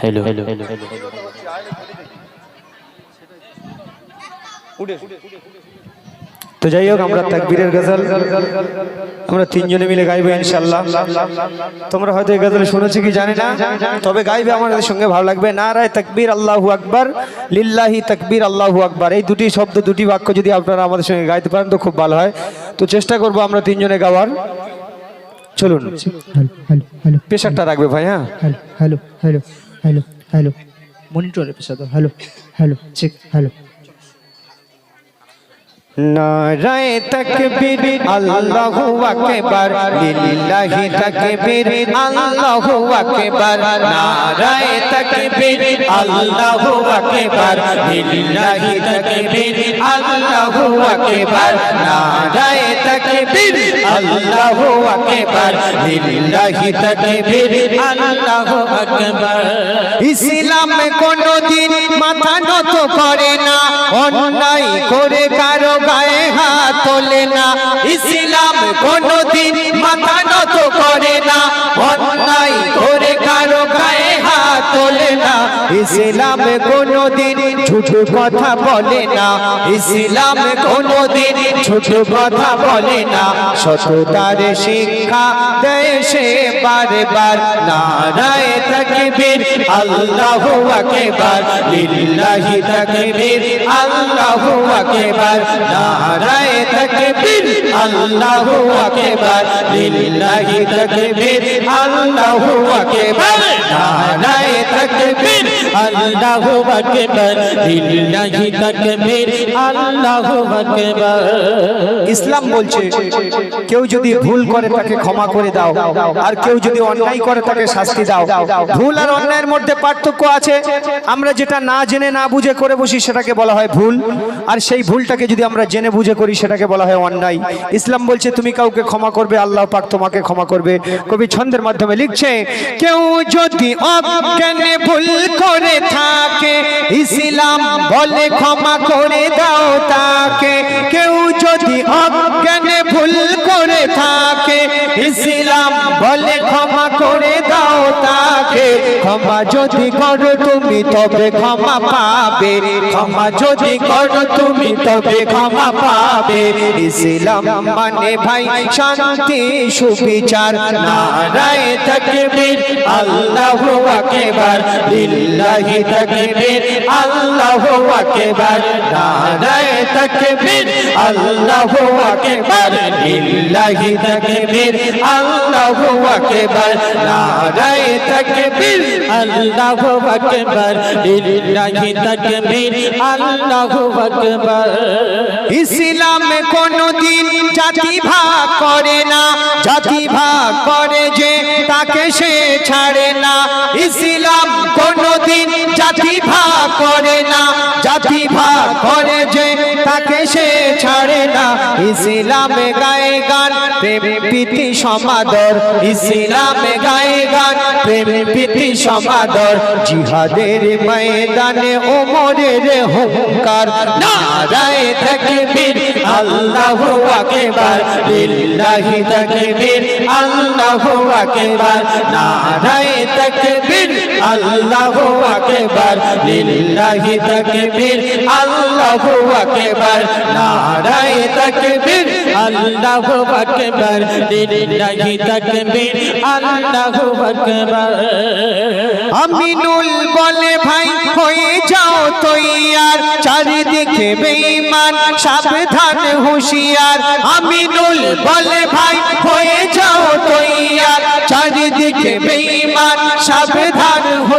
Hello hello hello. তো যাই হোক আমরা তাকবীরের গজল আমরা তিনজনে মিলে গাইবো ইনশাল্লাহ তোমরা হয়তো এই গজল শুনেছো কি জানি না তবে গাইবে আমাদের সঙ্গে ভালো লাগবে। নারায় তাকবীর আল্লাহু আকবার লিল্লাহি তাকবীর আল্লাহু আকবার। এই দুটি শব্দ দুটি বাক্য যদি আপনারা আমাদের সঙ্গে গাইতে পারেন তো খুব ভালো হয়। তো চেষ্টা করব আমরা তিনজনে গাওয়ার। চলুন। হ্যালো হ্যালো হ্যালো প্রেশারটা রাখবে ভাই হ্যাঁ? Hello hello hello hello hello মনিটরে pressure hello hello check hello নারায় তাকবীর, আল্লাহু আকবার, লিল্লাহি তাকবীর, আল্লাহু আকবার, নারায় তাকবীর, আল্লাহু আকবার, লিল্লাহি তাকবীর, আল্লাহু আকবার, নারায় তাকবীর, আল্লাহু আকবার, লিল্লাহি তাকবীর, আল্লাহু আকবার। ইসলাম কোনদিন মাথা নত করে না, অন্যায় করে তোলে না। ইসলাম কোনদিন মাথা নত করে না। অন্যায় ইসলাম কোনদিন ছোট কথা বলে না। ইসলাম কোনদিন ছোট কথা বলে না। সততার শিক্ষা সে বারবার। নারায় তাকবীর, আল্লাহু আকবার। লিল্লাহি তাকবীর, আল্লাহু আকবার। নারায় তাকবীর, আল্লাহু আকবার। লিল্লাহি তাকবীর, আল্লাহু আকবার। নারায় তাকবীর আল্লাহু আকবার লিল্লাহি তাকবীর, আল্লাহু আকবার। ইসলাম বলছে, কেউ যদি ভুল করে তাকে ক্ষমা করে দাও, আর কেউ যদি অন্যায় করে তাকে শাস্তি দাও। ভুল আর অন্যায়ের মধ্যে পার্থক্য আছে। আমরা যেটা না জেনে না বুঝে করে বসি, সেটাকে বলা হয় ভুল। আর সেই ভুলটাকে যদি আমরা জেনে বুঝে করি, সেটাকে বলা হয় অন্যায়। ইসলাম বলছে, তুমি কাউকে ক্ষমা করবে, আল্লাহ পাক তোমাকে ক্ষমা করবে। কবি ছন্দের মাধ্যমে লিখছে, কেউ যদি অজ্ঞানে ভুল করে থাকে। ইসলাম বলে ক্ষমা করে দাও তাকে। কেউ যদি অজ্ঞানে ভুল করে থাকে, ইসলাম বলে ক্ষমা তাকে ক্ষমা যদি করো তুমি তবে ক্ষমা পাবে। ক্ষমা যদি করো তুমি তবে ক্ষমা পাবে। ইসলাম মানে ভাই শান্তি, সুবিচার। নারায় তাকবীর, আল্লাহু আকবার। লিল্লাহি তাকবীর, আল্লাহু আকবার। নারায় তাকবীর, আল্লাহু আকবার। লিল্লাহি তাকবীর, আল্লাহু আকবার। নারায় তাকবীর আল্লাহু আকবার লিল্লাহি তাকবীর, আল্লাহু আকবার। ইসলামে কোনদিন জাতি ভাগ করে না, জাতি ভাগ করে যে তাকে সে ছাড়ে না। ইসলাম কোনদিন জাতি ভাগ করে না, জাতি ভাগ করে যে তাকে সে ছাড়ে না। ইসলামে গায়ে গান, প্রেম প্রীতি সমাদর। ইসলামে গায়ে গান, প্রেম প্রীতি সমাদর। জিহাদের ময়দানে ওমরের হুঙ্কার। নারায় তাকবীর, আল্লাহু আকবার। লিল্লাহি তাকবীর, আল্লাহু আকবার। নারায় তাকবীর, আল্লাহু আকবার, লিল্লাহি তকবীর, আল্লাহু আকবার, নারায়ে তকবীর, আল্লাহু আকবার, লিল্লাহি তকবীর, আল্লাহু আকবার। আমিনুল বলে ভাই, হয়ে যাও তৈয়ার চারিদিকে বেঈমান সাবধান হুঁশিয়ার। আমিনুল বলে ভাই হয়ে যাও তৈয়ার। চারিদিকে বেঈমান সাবধান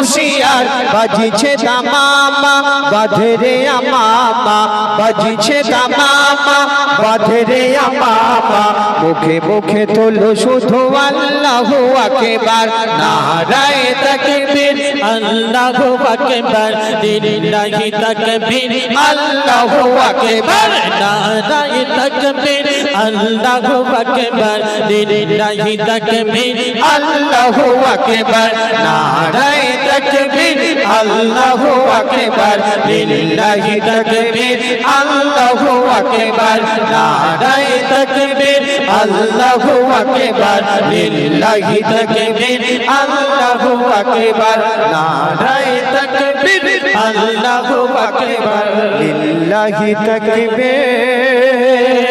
হুঁশিয়ার বাজিছে দামামা বাধরে আমামা, বাজিছে দামামা বাধরে আমামা। মুখে মুখে তোলো শুধু আল্লাহু আকবার, নারায় তকবীর, আল্লাহু আকবার লিল্লাহি তকবীর, আল্লাহু আকবার, নারায়ে তকবীর। আল্লাহু আকবার, লিল্লাহি তকবীর, আল্লাহু আকবার, নারায়ে তকবীর, আল্লাহু আকবার, লিল্লাহি তকবীর, আল্লাহু আকবার, নারায়ে তকবীর, আল্লাহু আকবার, লিল্লাহি তকবীর, আল্লাহু আকবার, নারায়ে তকবীর, আল্লাহু আকবার, লিল্লাহি তাকবীর।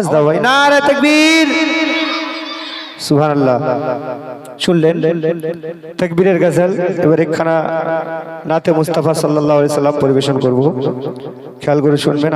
আওয়াজ দাও ভাই। নারে তাকবীর। সুবহানাল্লাহ। শুনলেন? তাকবীরের গজল। এবার একখানা নাতে মুস্তাফা সাল্লাল্লাহু আলাইহি সাল্লাম পরিবেশন করব। খেয়াল করে শুনবেন।